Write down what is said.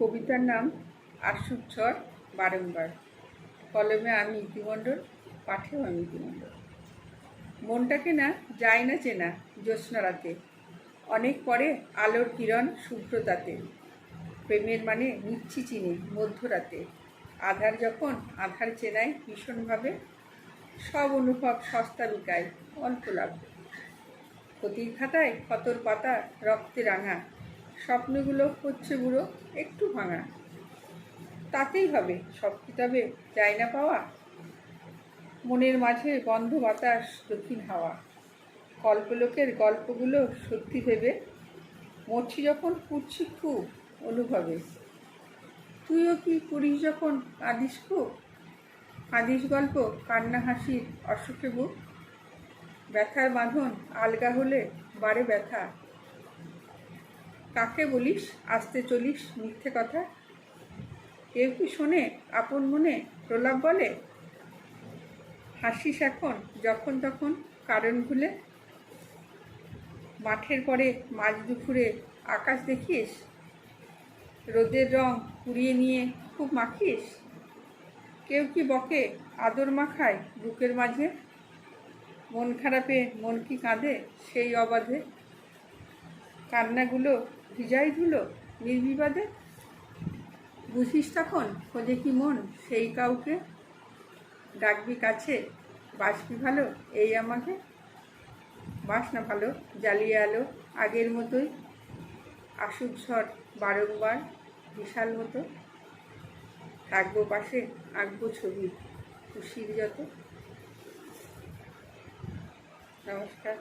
কবিতার নাম আশুর ঝড় বারংবার। কলমে আমি ইতিমণ্ডল, পাঠেও আমি ইতিমণ্ডল। মনটাকে না, যায় না চেনা জ্যোৎস্না রাতে অনেক পরে আলোর কিরণ শুভ্রতাতে। প্রেমের মানে নিচ্ছি চিনি মধ্যরাতে। আধার যখন আধার চেনায় ভীষণভাবে, সব অনুভব সস্তা বিকায় অল্প লাভ। ক্ষতির খাতায় ক্ষতর পাতা রক্তে রাঙা স্বপ্নগুলো হচ্ছে বুড়ো, একটু ভাঙা। তাতেই হবে, সব কিতাবে যায় না পাওয়া। মনের মাঝে বন্ধ বাতাস, দক্ষিণ হাওয়া। কল্পলোকের গল্পগুলো সত্যি ভেবে, মরছি যখন পুড়ছি খুব অনুভবে। তুইও কি করিস যখন কাঁদিস খুব? কাঁদিস গল্প, কান্না হাসির অসুখে বুক। ব্যথার বাঁধন আলগা হলে বাড়ে ব্যথা। কাকে বলিস? আসতে চলিস, মিথ্যে কথা। কেউ কি শোনে? আপন মনে প্রলাপ বলে? হাসিস এখন, যখন তখন কারণ ভুলে মাঠের পরে মাঝ দুপুরে আকাশ দেখিস? রোদের রং কুড়িয়ে নিয়ে খুব মাখিস? কেউ কি বকে আদর মাখায় বুকের মাঝে? মন খারাপে মন কি কাঁদে সেই অবাধে? কান্নাগুলো ভিজাই ধুলো নির্বিবাদে বুঝিস তখন? খোঁজে কি মন? সেই কাউকে ডাকবি কাছে? বাসবি ভালো? এই আমাকে? বাস না ভালো? জ্বালিয়ে আলো? আগের মতোই আসুক ঝড় বারংবার বিশাল মতো? থাকব পাশে, আঁকবো ছবি, খুশির যত? নমস্কার।